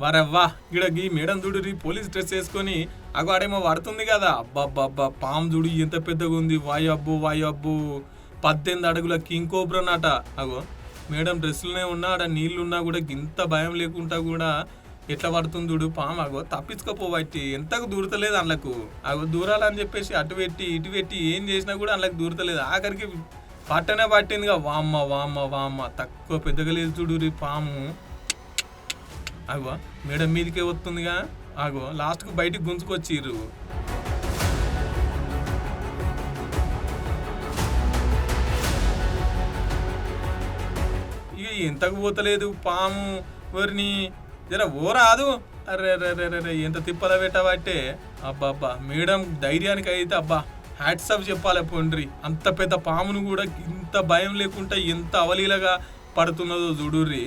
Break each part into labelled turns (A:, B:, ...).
A: వారవ్వా గిడ గీ మేడం చూడు పోలీస్ డ్రెస్ వేసుకొని అగో ఆడేమో పడుతుంది కదా. అబ్బబ్బబ్బా పాము చూడు ఎంత పెద్దగా ఉంది. వాయు అబ్బు వాయు అబ్బు. పద్దెనిమిది అడుగుల కింగ్ కోబ్రా అగో మేడం డ్రెస్సులోనే ఉన్నా ఆడ నీళ్ళు ఉన్నా కూడా ఇంత భయం లేకుండా కూడా ఎట్లా పడుతుంది చూడు పాము. అగో తప్పించుకోపోవచ్చి ఎంతకు దూరతలేదు అందులకు. అగో దూరాలని చెప్పేసి అటు పెట్టి ఇటు పెట్టి ఏం చేసినా కూడా అందులకు దూరతలేదు. ఆఖరికి పట్టనే పట్టిందిగా. వామ్మ వామ్మ వామ్మ. తక్కువ పెద్దగా లేదు చూడు రీ పాము. అగో మేడం మీదకే వస్తుందిగా. అగో లాస్ట్కు బయటికి గుంజుకొచ్చిర్రు. ఇక ఎంతకు పోతలేదు పాము వరిని. జర ఓరాదు అరే అరే అరే అరే ఎంత తిప్పల పెట్టబట్టే అబ్బా అబ్బా మేడం ధైర్యానికి అయితే అబ్బా హ్యాట్సప్ చెప్పాలి పొండ్రి. అంత పెద్ద పామును కూడా ఇంత భయం లేకుండా ఎంత అవలీలగా పడుతున్నదో చూడుర్రి.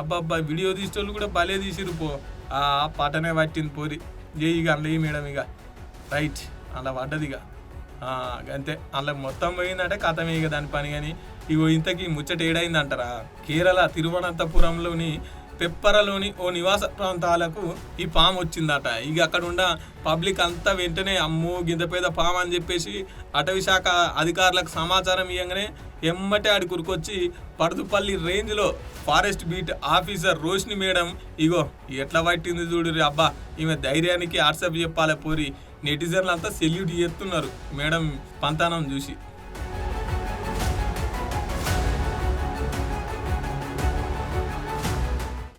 A: అబ్బాబ్బా వీడియో తీసేటోళ్ళు కూడా భలే తీసిరు పో. ఆ పాటనే పట్టింది పోరి. ఏ ఇక అందులో ఈ మేడం ఇక రైట్ అలా పడ్డది ఇక అంతే. అలా మొత్తం పోయిందంటే కథమే ఇక దాని పని కానీ ఇగో ఇంతకీ ముచ్చట ఏడైందంటారా? కేరళ తిరువనంతపురంలోని పెప్పరలోని ఓ నివాస ప్రాంతాలకు ఈ పాము వచ్చిందట. ఇక అక్కడ ఉన్న పబ్లిక్ అంతా వెంటనే అమ్మో గింత పేద పాము అని చెప్పేసి అటవీ శాఖ అధికారులకు సమాచారం ఇవ్వగానే ఎమ్మటే ఆడి కురుకొచ్చి పడుదుపల్లి రేంజ్లో forest beat officer Roshini madam ఇగో ఎట్లా పట్టింది చూడు అబ్బా ఈమె ధైర్యానికి వాట్సాప్ చెప్పాలి పోరి. నెటిజన్లు అంతా సెల్యూట్ చేస్తున్నారు. మేడం పంతానం చూసి.